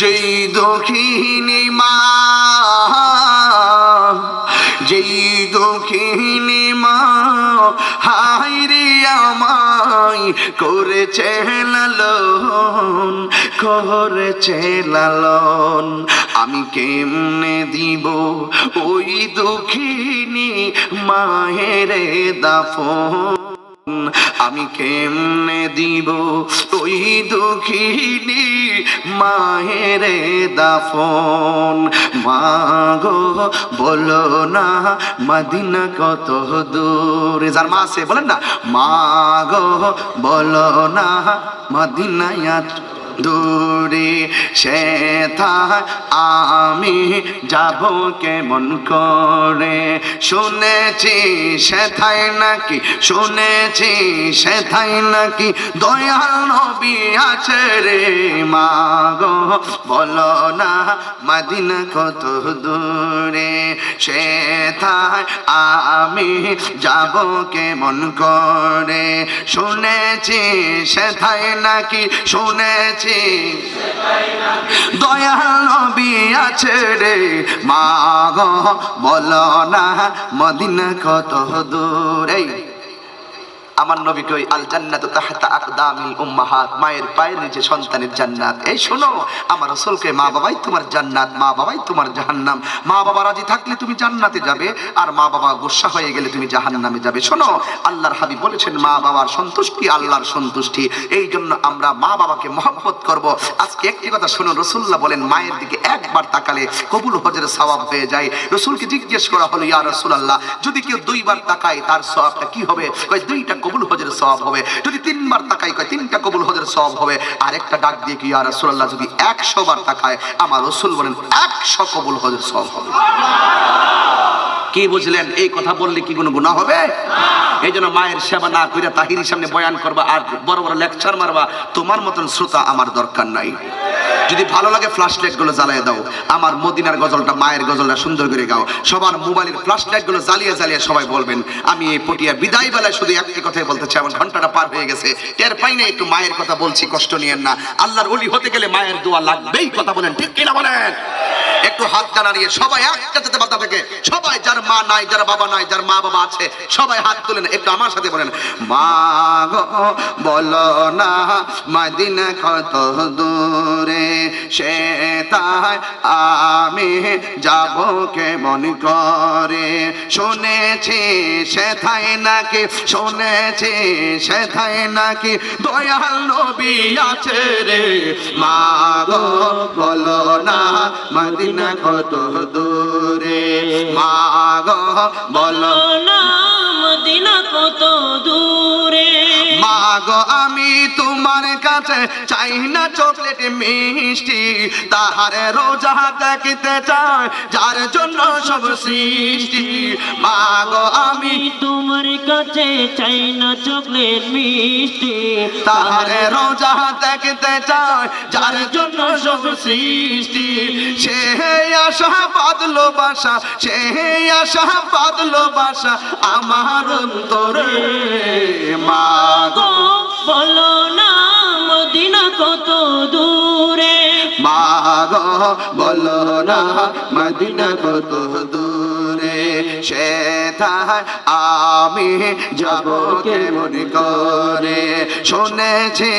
যেই দক্ষিণী মা, যেই দক্ষিণী মা হাই রে আমায় করেছে লালন করেছে লালন। আমি কেমনে দিব ওই দুঃখিনী মায়ের দাফন? আমি কেমনে দিব? ওই দুঃখিনী মায়ের দাফন। মাগো, বলো না, মাদিনা কত দূর? যার মা আছে, বলেন না। মাগো, বলো না, মদিনায় দূরে সেথা আমি যাব কেমন করে? শুনেছি সেথায় নাকি, শুনেছি সেথায় নাকি, দয়াল নবী আছে রে মা গো বলো না মাদিনা কত দূরে সেথায় আমি যাব কেমন করে? শুনেছি সেথায় নাকি, শুনেছি দয়াল নবী আছে রে। না মদিনা কত দূরে? আমার নবী কই আল জান্নাতু তাহতা আকদামিল উম্মাহাত, মায়ের পায়ের নিচে সন্তানের জান্নাত। এই শোনো, আমার রাসূলকে মা বাবাই তোমার জান্নাত, মা বাবাই তোমার জাহান্নাম। মা বাবা রাজি থাকলে তুমি জান্নাতে যাবে, আর মা বাবা গোসা হয়ে গেলে তুমি জাহান্নামে যাবে। শোনো, আল্লাহর হাবিব বলেছেন, মা বাবার সন্তুষ্টি আল্লাহর সন্তুষ্টি। এই জন্য আমরা মা বাবাকে মহব্বত করব। আজকে একটি কথা শুনুন রসুল্লাহ বলেন, মায়ের দিকে একবার তাকালে কবুল হজের সওয়াব হয়ে যায়। রসুলকে জিজ্ঞেস করা হলো, ইয়া রসুলাল্লাহ, যদি কেউ দুইবার তাকায়, তার সওয়াবটা কি হবে? কয়, দুইটা কবুল হজের সব হবে। যদি তিনবার তাকাই, কয় তিনটা কবুল হজের সব হবে? আর একটা ডাক দিয়ে কি আর রসুল্লাহ যদি একশো বার তাকায়, আমার রসুল বলেন একশো কবুল হজের সব হবে। কি বুঝলেন? এই কথা বললে কি কোনো গুণা হবে? এই জন্য মায়ের সেবা না করে তাহিরি সামনে বয়ান করবা আর বড় বড় লেকচার মারবা, তোমার মতন শ্রোতা আমার দরকার নাই। যদি ভালো লাগে ফ্ল্যাশ লাইটগুলো জ্বালিয়ে দাও, আমার মদিনার গজলটা, মায়ের গজলটা সুন্দর করে গাও। সবার মোবাইলের ফ্ল্যাশ লাইটগুলো জ্বালিয়ে জ্বালিয়ে সবাই বলবেন, আমি এই পটিয়া বিদায় বেলায় শুধু একটি কথাই বলতে চাই, আমার ঘন্টাটা পার হয়ে গেছে। টের পাই না, একটু মায়ের কথা বলছি, কষ্ট নিয়েন না। আল্লাহর অলি হতে গেলে মায়ের দোয়া লাগবেই, কথা বলেন, ঠিক কিনা বলেন? একটু হাত দাঁড়িয়ে সবাই একটা বাধা থাকে। সবাই যার মা নাই, যার বাবা নাই, যার মা বাবা আছে, সবাই হাত তুলেন একটু আমার সাথে বলেন, মা গো, বলো না, মাদিনা কত দূরে, সে তাই আমি যাব কেমন করে? শুনেছি সে থাই নাকি, শুনেছি সে থাই নাকি, দয়াল নবী আছে রে। মা গো, বলো না, মদিনা কত দূরে? মা গো বলো না মদিনা কত দূরে? মা গো আমি তোমার কাছে চাই না চকলেট মিষ্টি। তাহারে রোজা দেখিতে চাই যার জন্য সব সৃষ্টি। মা গো আমি তোমার কাছে চাই না চকলেট মিষ্টি। তাহারে রোজা দেখতে চাই যার জন্য সৃষ্টি। সে আশা বাদলো বাসা সে আশা বাদলো বাসা আমার অন্তরে। মা গো গো বলো না মদিনা কত দূরে? মা গো বলো না মদিনা কত দূরে? সে থায় আমি যাব কেমন করে? শুনেছি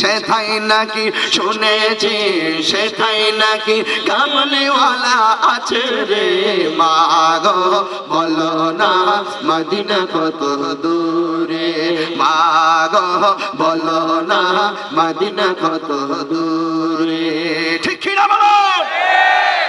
সে থাই নাকি, শুনেছি সে থাই নাকি কামলিওয়ালা আছে রে মা গো বলো না, মদিনা কত দূরে? মা গো বলো না, মদিনা কত দূরে? ঠিক কিনা বলো?